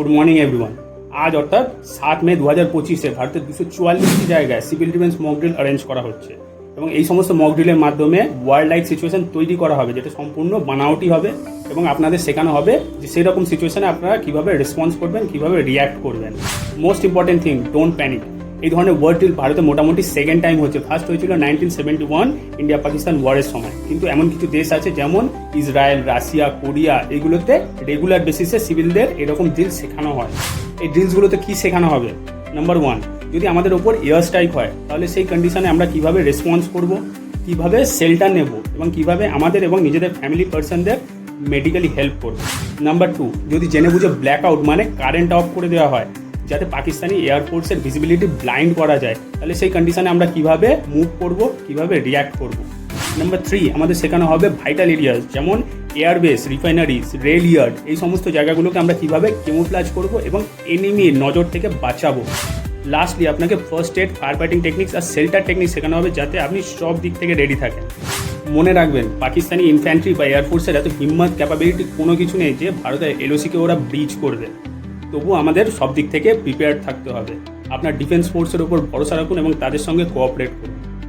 Good morning everyone আজ অর্থাৎ সাত মে দু হাজার পঁচিশে ভারতের দুশো চুয়াল্লিশটি জায়গায় সিভিল ডিফেন্স মকড্রিল অ্যারেঞ্জ করা হচ্ছে। এবং এই সমস্ত মকড্রিলের মাধ্যমে ওয়ার্ল্ড লাইক সিচুয়েশন তৈরি করা হবে, যেটা সম্পূর্ণ বানাওটি হবে এবং আপনাদের শেখানো হবে যে সেই রকম সিচুয়েশনে আপনারা কীভাবে রেসপন্স করবেন, কীভাবে রিয়্যাক্ট করবেন। Most important thing don't panic এই ধরনের ওয়ার্ল্ড ড্রিল ভারতে মোটামুটি সেকেন্ড টাইম হচ্ছে। ফার্স্ট হয়েছিল nineteen seventy one India Pakistan ওয়ারের সময়। কিন্তু এমন কিছু দেশ আছে যেমন ইসরায়েল রাশিয়া কোরিয়া এগুলোতে রেগুলার বেসিসে সিভিলদের এরকম ড্রিল শেখানো হয়। এই ড্রিলসগুলোতে কি শেখানো হবে? নাম্বার ওয়ান যদি আমাদের ওপর এয়ার স্ট্রাইক হয়, তাহলে সেই কন্ডিশনে আমরা কীভাবে রেসপন্স করব, কীভাবে শেল্টার নেব এবং কীভাবে আমাদের এবং নিজেদের ফ্যামিলি পার্সনদের মেডিকেলি হেল্প করব। নাম্বার টু যদি জেনে বুঝে ব্ল্যাক আউট মানে কারেন্ট অফ করে দেওয়া হয় যাতে পাকিস্তানি এয়ারফোর্সের ভিজিবিলিটি ব্লাইন্ড করা যায়। তাহলে সেই কন্ডিশনে আমরা কীভাবে মুভ করব, কীভাবে রিয়্যাক্ট করব। নাম্বার থ্রি আমাদের শেখানো হবে ভাইটাল এরিয়াস যেমন এয়ারবেস রিফাইনারিজ রেল ইয়ার্ড এই সমস্ত জায়গাগুলোকে আমরা কীভাবে কেমোফ্লাজ করব এবং এনিমির নজর থেকে বাঁচাবো। লাস্টলি আপনাকে first aid fire fighting techniques আর সেল্টার টেকনিক শেখানো হবে যাতে আপনি সব দিক থেকে রেডি থাকেন। মনে রাখবেন, পাকিস্তানি ইনফ্যান্ট্রি বা এয়ারফোর্সের এত হিম্মত ক্যাপাবিলিটি কোনো কিছু নেই যে ভারতের এলওসিকে ওরা ব্রিজ করবে। তবু আমাদের সব দিক থেকে প্রিপেয়ার থাকতে হবে। আপনার ডিফেন্স ফোর্সের উপর ভরসা রাখুন এবং তাদের সঙ্গে কোঅপারেট করুন।